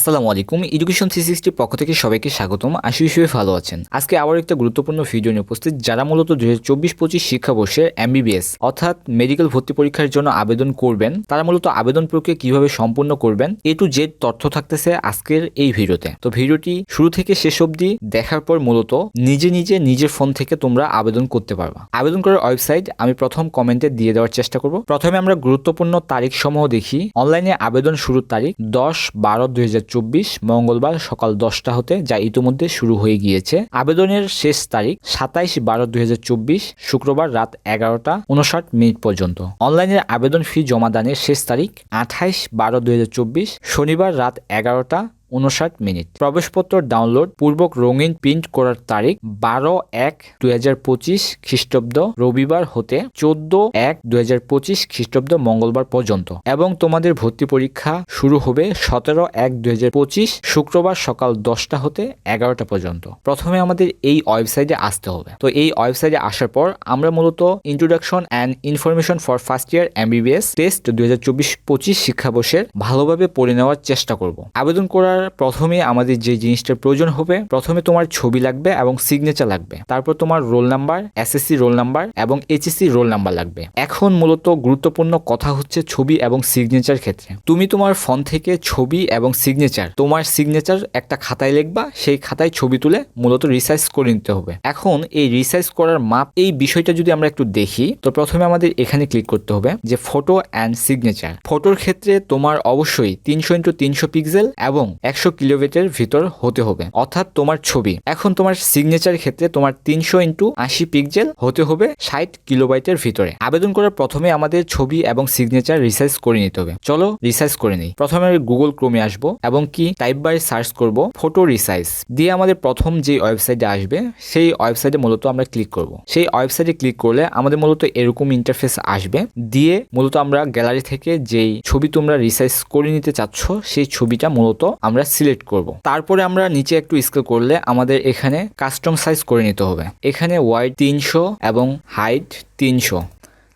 আসসালামু আলাইকুম। Education three সিক্সটির পক্ষ থেকে সবাইকে স্বাগতম। আশি হিসেবে ভালো আছেন। আজকে আবার একটা গুরুত্বপূর্ণ ভিডিও নিয়ে উপস্থিত, যারা মূলত দুই হাজার চব্বিশ পঁচিশ শিক্ষাবর্ষের এমবিবিএস অর্থাৎ মেডিকেল ভর্তি পরীক্ষার জন্য আবেদন করবেন, তারা মূলত আবেদন প্রক্রিয়া কীভাবে সম্পূর্ণ করবেন, এ টু জেড তথ্য থাকতেছে আজকের এই ভিডিওতে তো ভিডিওটি শুরু থেকে শেষ অবধি দেখার পর মূলত নিজে নিজে নিজের ফোন থেকে তোমরা আবেদন করতে পারবা। আবেদন করার ওয়েবসাইট আমি প্রথম কমেন্টে দিয়ে দেওয়ার চেষ্টা করব। প্রথমে আমরা গুরুত্বপূর্ণ তারিখ সমূহ দেখি অনলাইনে আবেদন শুরুর তারিখ দশ বারো দুই মঙ্গলবার সকাল দশটা হতে যা ইতিমধ্যে শুরু হয়ে গিয়েছে। আবেদনের শেষ তারিখ সাতাইশ বারো দুই শুক্রবার রাত এগারোটা উনষাট মিনিট পর্যন্ত। অনলাইনের আবেদন ফি জমাদানের শেষ তারিখ আঠাইশ বারো দুই শনিবার রাত এগারোটা উনষাট মিনিট। প্রবেশপত্র ডাউনলোড পূর্বক রঙিন প্রিন্ট করার তারিখ বারো এক দুই হাজার পঁচিশ খ্রিস্টাব্দ রবিবার হতে চোদ্দ এক দুই হাজার পঁচিশ খ্রিস্টাব্দ মঙ্গলবার পর্যন্ত এবং তোমাদের ভর্তি পরীক্ষা শুরু হবে সতেরো এক দুই হাজার পঁচিশ শুক্রবার সকাল দশটা হতে এগারোটা পর্যন্ত। প্রথমে আমাদের এই ওয়েবসাইটে আসতে হবে। তো এই ওয়েবসাইটে আসার পর আমরা মূলত introduction and information for first year MBBS test দুই হাজার চব্বিশ পঁচিশ শিক্ষাবর্ষের ভালোভাবে পড়ে নেওয়ার চেষ্টা করব। আবেদন করার প্রথমে আমাদের যে জিনিসটার প্রয়োজন হবে, প্রথমে তোমার ছবি লাগবে এবং সিগনেচার লাগবে। তারপর তোমার roll number SSC roll number এবং এইচএসসি রোল নাম্বার লাগবে। এখন মূলত গুরুত্বপূর্ণ কথা হচ্ছে ছবি এবং সিগনেচার ক্ষেত্রে। তুমি তোমার ফোন থেকে ছবি এবং সিগনেচার তোমার সিগনেচার একটা খাতায় লিখবা, সেই খাতায় ছবি তুলে মূলত রিসার্চ করে নিতে হবে। এখন এই রিসার্চ করার মাপ, এই বিষয়টা যদি আমরা একটু দেখি, তো প্রথমে আমাদের এখানে ক্লিক করতে হবে যে ফটো অ্যান্ড সিগনেচার ফটোর ক্ষেত্রে তোমার অবশ্যই তিনশো ইন্টু তিনশো পিক্সেল এবং একশো কিলোমিটার ভিতর হতে হবে, অর্থাৎ তোমার ছবি। এখন তোমার সিগনেচার ক্ষেত্রে তোমার তিনশো ইন্টু আশি পিক্সেল হতে হবে ষাট কিলোবাইটের ভিতরে। আবেদন করার প্রথমে আমাদের ছবি এবং সিগনেচার রিসার্চ করে নিতে হবে। চলো রিসার্চ করে নিই। প্রথমে আমি গুগল ক্রোমে আসব এবং কি টাইপ বাই সার্চ করব ফটো রিসার্চ দিয়ে আমাদের প্রথম যে ওয়েবসাইটে আসবে, সেই ওয়েবসাইটে মূলত আমরা ক্লিক করব। সেই ওয়েবসাইটে ক্লিক করলে আমাদের মূলত এরকম ইন্টারফেস আসবে। দিয়ে মূলত আমরা গ্যালারি থেকে যেই ছবি তোমরা রিসার্চ করে নিতে চাচ্ছ, সেই ছবিটা মূলত আমরা সিলেক্ট করব। তারপরে আমরা নিচে একটু স্কেল করলে আমাদের এখানে কাস্টম সাইজ করে নিতে হবে। এখানে ওয়াইড তিনশো এবং হাইট তিনশো।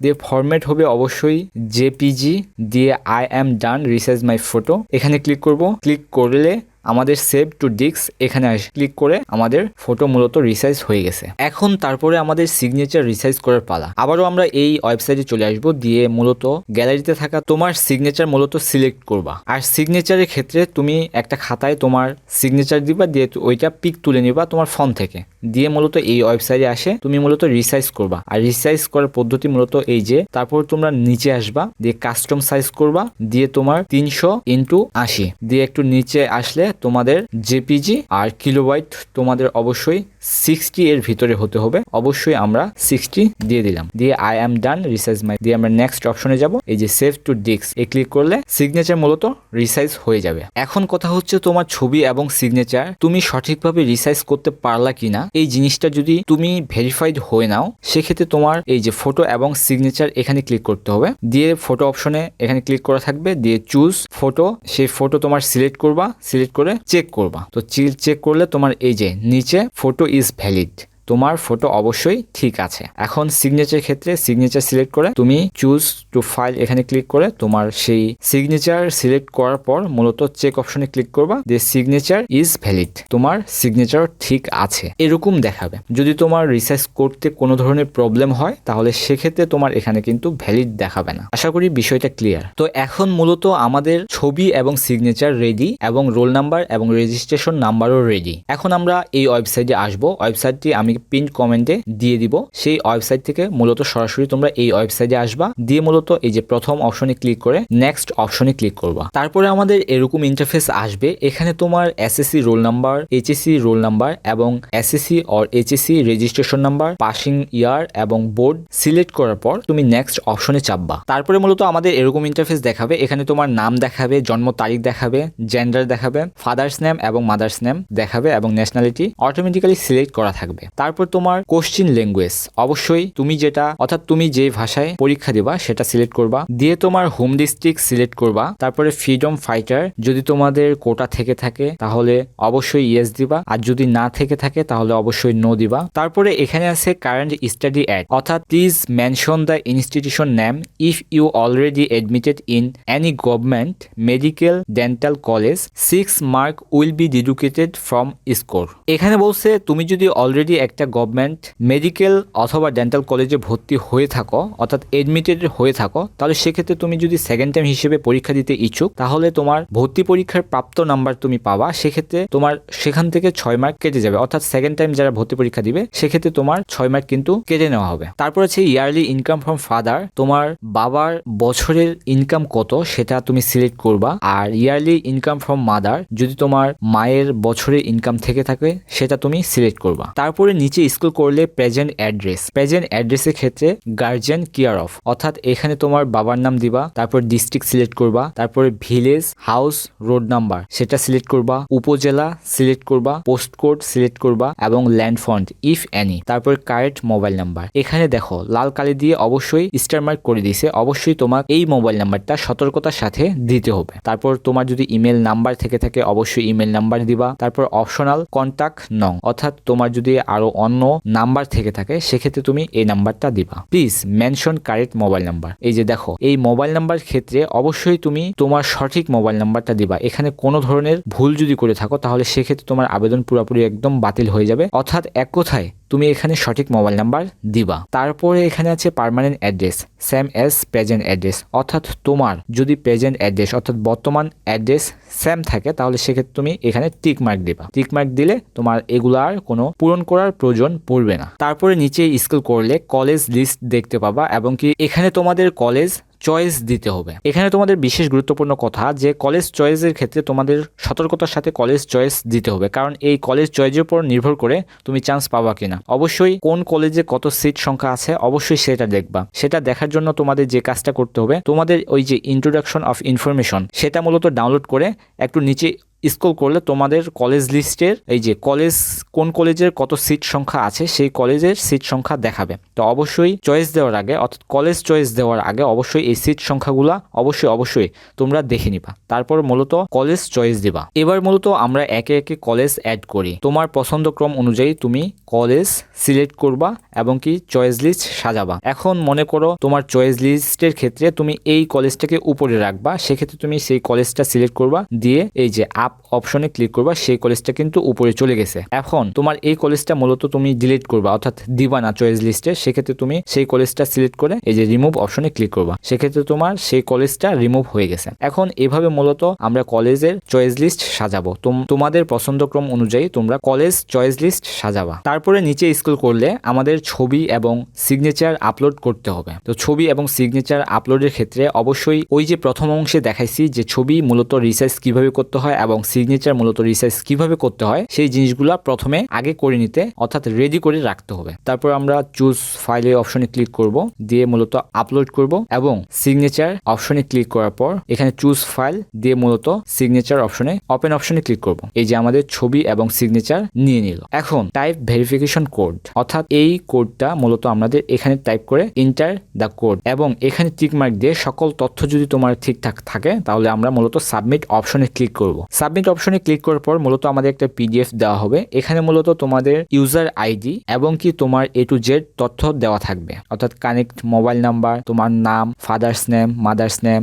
দিয়ে ফরম্যাট হবে অবশ্যই জেপিজি দিয়ে I am done resize my photo এখানে ক্লিক করব। ক্লিক করলে আমাদের সেভ টু ডিস্ক এখানে ক্লিক করে আমাদের ফটো মূলত রিসাইজ হয়ে গেছে। এখন তারপরে আমাদের সিগনেচার রিসাইজ করার পালা। আবারও আমরা এই ওয়েবসাইটে চলে আসব, দিয়ে মূলত গ্যালারিতে থাকা তোমার সিগনেচার মূলত সিলেক্ট করবা। আর সিগনেচারের ক্ষেত্রে তুমি একটা খাতায় তোমার সিগনেচার দিবা, দিয়ে ওইটা পিক তুলে নিবা তোমার ফোন থেকে। দিয়ে মূলত এই ওয়েবসাইটে আসে, তুমি মূলত রিসাইজ করবা। আর রিসাইজ করার পদ্ধতি মূলত এই যে, তারপর তোমরা নিচে আসবা, দিয়ে কাস্টম সাইজ করবা, দিয়ে তোমার তিনশো ইন্টু আশি। দিয়ে একটু নিচে আসলে তোমাদের জেপিজি আর কিলোবাইট তোমাদের অবশ্যই সিক্সটি এর ভিতরে হতে হবে। অবশ্যই আমরা সিক্সটি দিয়ে দিলাম। দিয়ে আই অ্যাম ডান রিসাইজ মাই দিয়ে আমরা নেক্সট অপশনে যাব। এই যে সেভ টু ডিস্ক এ ক্লিক করলে সিগনেচার মূলত রিসাইজ হয়ে যাবে। এখন কথা হচ্ছে তোমার ছবি এবং সিগনেচার তুমি সঠিকভাবে রিসাইজ করতে পারলা কিনা? এই জিনিসটা যদি তুমি ভেরিফাইড হয়ে নাও, সেক্ষেত্রে তোমার এই যে ফটো এবং সিগনেচার এখানে ক্লিক করতে হবে। দিয়ে ফটো অপশনে এখানে ক্লিক করা থাকবে। দিয়ে চুজ ফটো সেই ফটো তোমার সিলেক্ট করবা সিলেক্ট করে চেক করবা। তো চেক করলে তোমার এই যে নিচে ফটো ইজ ভ্যালিড তোমার ফটো অবশ্যই ঠিক আছে। এখন সিগনেচার ক্ষেত্রে সিগনেচার সিলেক্ট করে তুমি চুজ টু ফাইল এখানে ক্লিক করে তোমার সেই সিগনেচার সিলেক্ট করার পর মূলত চেক অপশনে ক্লিক করবা যে সিগনেচার ইজ ভ্যালিড তোমার সিগনেচার ঠিক আছে। এরকম দেখাবে। যদি তোমার রিসার্চ করতে কোনো ধরনের প্রবলেম হয়, তাহলে সেক্ষেত্রে তোমার এখানে কিন্তু ভ্যালিড দেখাবে না। আশা করি বিষয়টা ক্লিয়ার তো এখন মূলত আমাদের ছবি এবং সিগনেচার রেডি এবং রোল নাম্বার এবং রেজিস্ট্রেশন নাম্বারও রেডি এখন আমরা এই ওয়েবসাইটে আসব। ওয়েবসাইটটি আমি পিন কমেন্টে দিয়ে দিব। সেই ওয়েবসাইট থেকে মূলত সরাসরি তোমরা এই ওয়েবসাইটে আসবা। দিয়ে মূলত এই যে প্রথম অপশনে ক্লিক করে নেক্সট অপশনে ক্লিক করবা। তারপরে আমাদের এরকম ইন্টারফেস আসবে। এখানে তোমার SSC roll number HSC roll number এবং SSC or HSC registration number passing year এবং বোর্ড সিলেক্ট করার পর তুমি নেক্সট অপশনে চাপবা। তারপরে মূলত আমাদের এরকম ইন্টারফেস দেখাবে। এখানে তোমার নাম দেখাবে, জন্ম তারিখ দেখাবে জেন্ডার দেখাবে ফাদার্স নেম এবং মাদার্স নেম দেখাবে এবং ন্যাশনালিটি অটোমেটিক্যালি সিলেক্ট করা থাকবে। তারপর তোমার কোশ্চিন ল্যাঙ্গুয়েজ অবশ্যই তুমি যেটা, অর্থাৎ তুমি যে ভাষায় পরীক্ষা দিবা, সেটা সিলেক্ট করবা। দিয়ে তোমার হোম ডিস্ট্রিক্ট সিলেক্ট করবা। তারপরে ফ্রিডম ফাইটার যদি তোমাদের কোটা থেকে থাকে, তাহলে অবশ্যই ইয়েস দিবা। আর যদি না থেকে থাকে, তাহলে অবশ্যই নো দিবা। তারপরে এখানে আছে কারেন্ট স্টাডি অ্যাড অর্থাৎ please mention the institution name if you already admitted in any government medical dental college six mark will be deducted from score এখানে বলছে, তুমি যদি অলরেডি একটা গভর্নমেন্ট মেডিকেল অথবা ডেন্টাল কলেজে ভর্তি হয়ে থাকো, অর্থাৎ এডমিটেড হয়ে থাকো, তাহলে সেক্ষেত্রে তুমি যদি সেকেন্ড টাইম হিসেবে পরীক্ষা দিতে ইচ্ছুক, তাহলে তোমার ভর্তি পরীক্ষার প্রাপ্ত নাম্বার তুমি পাবা, সেক্ষেত্রে তোমার সেখান থেকে ছয় মার্ক কেটে যাবে, অর্থাৎ সেকেন্ড টাইম যারা ভর্তি পরীক্ষা দিবে, সেক্ষেত্রে তোমার ছয় মার্ক কিন্তু কেটে নেওয়া হবে। তারপর আছে ইয়ারলি ইনকাম ফ্রম ফাদার তোমার বাবার বছরের ইনকাম কত সেটা তুমি সিলেক্ট করবা, আর ইয়ারলি ইনকাম ফ্রম মাদার যদি তোমার মায়ের বছরের ইনকাম থেকে থাকে, সেটা তুমি সিলেক্ট করবা। তারপরে নিচে স্কুল করলে প্রেজেন্ট অ্যাড্রেস প্রেজেন্ট অ্যাড্রেসের ক্ষেত্রে গার্জিয়ান কেয়ার অফ অর্থাৎ এখানে তোমার বাবার নাম দিবা, তারপর ডিস্ট্রিক্ট সিলেক্ট করবা, তারপরে ভিলেজ হাউস রোড নাম্বার সেটা সিলেক্ট করবা, উপজেলা সিলেক্ট করবা পোস্ট কোড সিলেক্ট করবা, এবং ল্যান্ড ফন্ট ইফ এনি তারপর কারেন্ট মোবাইল নাম্বার এখানে দেখো, লাল কালি দিয়ে অবশ্যই স্টার মার্ক করে দিয়েছে, অবশ্যই তোমার এই মোবাইল নাম্বারটা সতর্কতার সাথে দিতে হবে। তারপর তোমার যদি ইমেল নাম্বার থেকে থাকে, অবশ্যই ইমেল নাম্বার দিবা। তারপর অপশনাল কন্টাক্ট নং, অর্থাৎ তোমার যদি আরও অন্য নাম্বার থেকে থাকে, সেক্ষেত্রে তুমি এই নাম্বারটা দিবা। Please mention correct mobile number এই যে দেখো, এই মোবাইল নাম্বার ক্ষেত্রে অবশ্যই তুমি তোমার সঠিক মোবাইল নাম্বারটা দিবা। এখানে কোনো ধরনের ভুল যদি করে থাকো, তাহলে সেক্ষেত্রে তোমার আবেদন পুরোপুরি একদম বাতিল হয়ে যাবে। অর্থাৎ এক কথায় তুমি এখানে সঠিক মোবাইল নাম্বার দিবা। তারপরে এখানে আছে permanent address same as present address অর্থাৎ তোমার যদি প্রেজেন্ট অ্যাড্রেস অর্থাৎ বর্তমান অ্যাড্রেস সেম থাকে, তাহলে সেক্ষেত্রে তুমি এখানে টিক মার্ক দিবা। টিক মার্ক দিলে তোমার এগুলো আর কোনো পূরণ করার প্রয়োজন পড়বে না। তারপরে নিচে স্কুল করলে কলেজ লিস্ট দেখতে পাবা এবং কি এখানে তোমাদের কলেজ চয়েস দিতে হবে। এখানে তোমাদের বিশেষ গুরুত্বপূর্ণ কথা যে কলেজ চয়েসের ক্ষেত্রে তোমাদের সতর্কতার সাথে কলেজ চয়েস দিতে হবে। কারণ এই কলেজ চয়েসের উপর নির্ভর করে তুমি চান্স পাবা কিনা। অবশ্যই কোন কলেজে কত সিট সংখ্যা আছে, অবশ্যই সেটা দেখবা। সেটা দেখার জন্য তোমাদের যে কাজটা করতে হবে, তোমাদের ওই যে ইন্ট্রোডাকশন অফ ইনফরমেশন সেটা মূলত ডাউনলোড করে একটু নিচে স্ক্রল করলে তোমাদের কলেজ লিস্টের এই যে কলেজ কোন কলেজের কত সিট সংখ্যা আছে, সেই কলেজের সিট সংখ্যা দেখাবে। তো অবশ্যই চয়েস দেওয়ার আগে, অর্থাৎ কলেজ চয়েস দেওয়ার আগে অবশ্যই এই সিট সংখ্যাগুলো অবশ্যই অবশ্যই তোমরা দেখে নিবা। তারপর মূলত কলেজ চয়েস দিবা। এবার মূলত আমরা একে একে কলেজ অ্যাড করি। তোমার পছন্দক্রম অনুযায়ী তুমি কলেজ সিলেক্ট করবা এবং কি চয়েস লিস্ট সাজাবা। এখন মনে করো তোমার চয়েস লিস্টের ক্ষেত্রে তুমি এই কলেজটাকে উপরে রাখবা, সেক্ষেত্রে তুমি সেই কলেজটা সিলেক্ট করবা, দিয়ে এই যে আপ অপশনে ক্লিক করবা, সেই কলেজটা কিন্তু উপরে চলে গেছে। এখন তোমার এই কলেজটা মূলত তুমি ডিলিট করবা, অর্থাৎ দিবা না চয়েস লিস্টে সেক্ষেত্রে তুমি সেই কলেজটা সিলেক্ট করে এই যে রিমুভ অপশনে ক্লিক করবা। সেক্ষেত্রে তোমার সেই কলেজটা রিমুভ হয়ে গেছে। এখন এভাবে মূলত আমরা কলেজের চয়েস লিস্ট সাজাবো। তোম- তোমাদের পছন্দক্রম অনুযায়ী তোমরা কলেজ চয়েস লিস্ট সাজাবা। তারপরে নিচে স্কুল করলে আমাদের ছবি এবং সিগনেচার আপলোড করতে হবে। তো ছবি এবং সিগনেচার আপলোডের ক্ষেত্রে অবশ্যই ওই যে প্রথম অংশে দেখাইছি যে ছবি মূলত রিসার্চ কীভাবে করতে হয় এবং সিগনেচার মূলত রিসার্চ কীভাবে করতে হয়, সেই জিনিসগুলো প্রথমে আগে করে নিতে, অর্থাৎ রেডি করে রাখতে হবে। তারপর আমরা চুজ ফাইলে অপশনে ক্লিক করব, দিয়ে মূলত আপলোড করব এবং সিগনেচার অপশনে ক্লিক করার পর, এখানে চুজ ফাইল দিয়ে মূলত সিগনেচার অপশনে ওপেন অপশনে ক্লিক করব। এই যে আমাদের ছবি এবং সিগনেচার নিয়ে নিল। এখন টাইপ ভেরিফিকেশন কোড অর্থাৎ এই কোডটা মূলত আমাদের এখানে টাইপ করে ইন্টার দ্য কোড এবং এখানে টিক মার্ক দিয়ে সকল তথ্য যদি তোমার ঠিকঠাক থাকে তাহলে আমরা মূলত সাবমিট অপশনে ক্লিক করব। সাবমিট অপশনে ক্লিক করার পর মূলত আমাদের একটা পিডিএফ দেওয়া হবে। এখানে মূলত তোমাদের ইউজার আইডি এবং কি তোমার এ টু জেড তথ্য দেওয়া থাকবে। অর্থাৎ কানেক্ট মোবাইল নাম্বার তোমার নাম father's name mother's name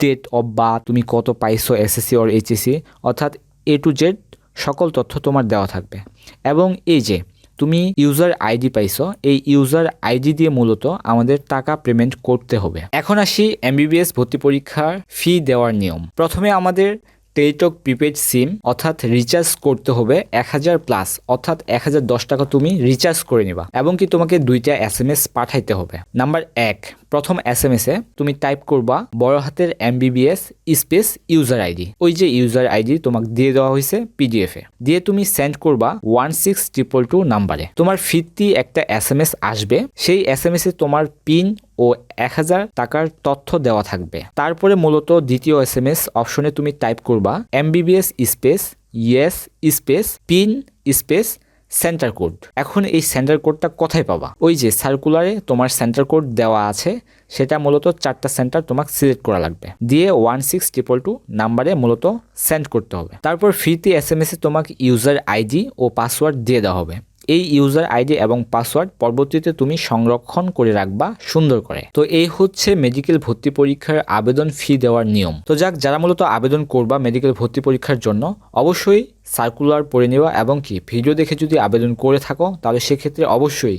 date of birth তুমি কত পাইছো এসএসসি ওর এইচএসসি অর্থাৎ এ টু জেড সকল তথ্য তোমার দেওয়া থাকবে। এবং এই যে, তুমি ইউজার আইডি পাইছো, এই ইউজার আইডি দিয়ে মূলত আমাদের টাকা পেমেন্ট করতে হবে। এখন আসি এমবিবিএস ভর্তি পরীক্ষার ফি দেওয়ার নিয়ম। প্রথমে আমাদের টেলিটক প্রিপেড সিম অর্থাৎ রিচার্জ করতে হবে এক হাজার প্লাস, অর্থাৎ এক হাজার দশ টাকা তুমি রিচার্জ করে নিবা এবং কি তোমাকে দুইটা এস এম এস পাঠাইতে হবে। নাম্বার এক, প্রথম এস এম এসে তুমি টাইপ করবা বড় হাতের এমবিবিএস স্পেস ইউজার আইডি ওই যে ইউজার আইডি তোমাকে দিয়ে দেওয়া হয়েছে পিডিএফ এ। দিয়ে তুমি সেন্ড করবা ওয়ান সিক্স ট্রিপল টু নাম্বারে। তোমার ফিরতি একটা এস এম এস আসবে। সেই এস এম এস তোমার পিন ও এক হাজার টাকার তথ্য দেওয়া থাকবে। তারপরে মূলত দ্বিতীয় এস এম এস অপশনে তুমি টাইপ করবা MBBS space yes space, PIN space, centre code. এখন এই সেন্টার কোডটা কোথায় পাবা? ওই যে সার্কুলারে তোমার সেন্টার কোড দেওয়া আছে, সেটা মূলত চারটা সেন্টার তোমাকে সিলেক্ট করা লাগবে। দিয়ে ওয়ান সিক্স ট্রিপল টু নাম্বারে মূলত সেন্ড করতে হবে। তারপর ফ্রিতে এস এম এস তোমাকে ইউজার আইডি ও পাসওয়ার্ড দিয়ে দেওয়া হবে। এই ইউজার আইডি এবং পাসওয়ার্ড পরবর্তীতে তুমি সংরক্ষণ করে রাখবা সুন্দর করে। তো এই হচ্ছে মেডিকেল ভর্তি পরীক্ষার আবেদন ফি দেওয়ার নিয়ম। তো যাক, যারা মূলত আবেদন করবা মেডিকেল ভর্তি পরীক্ষার জন্য, অবশ্যই সার্কুলার পড়ে নেওয়া এবং কি, ভিডিও দেখে যদি আবেদন করে থাকো, তাহলে সেক্ষেত্রে অবশ্যই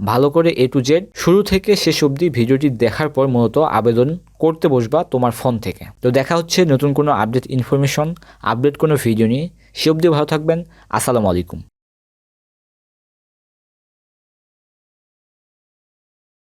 ভালো করে এ টু জেড শুরু থেকে শেষ অবধি ভিডিওটি দেখার পর মূলত আবেদন করতে বসবা তোমার ফোন থেকে। তো দেখা হচ্ছে নতুন কোনো আপডেট ইনফরমেশন আপডেট কোনো ভিডিও নিয়ে। সে অবধি ভালো থাকবেন। আসসালামু আলাইকুম।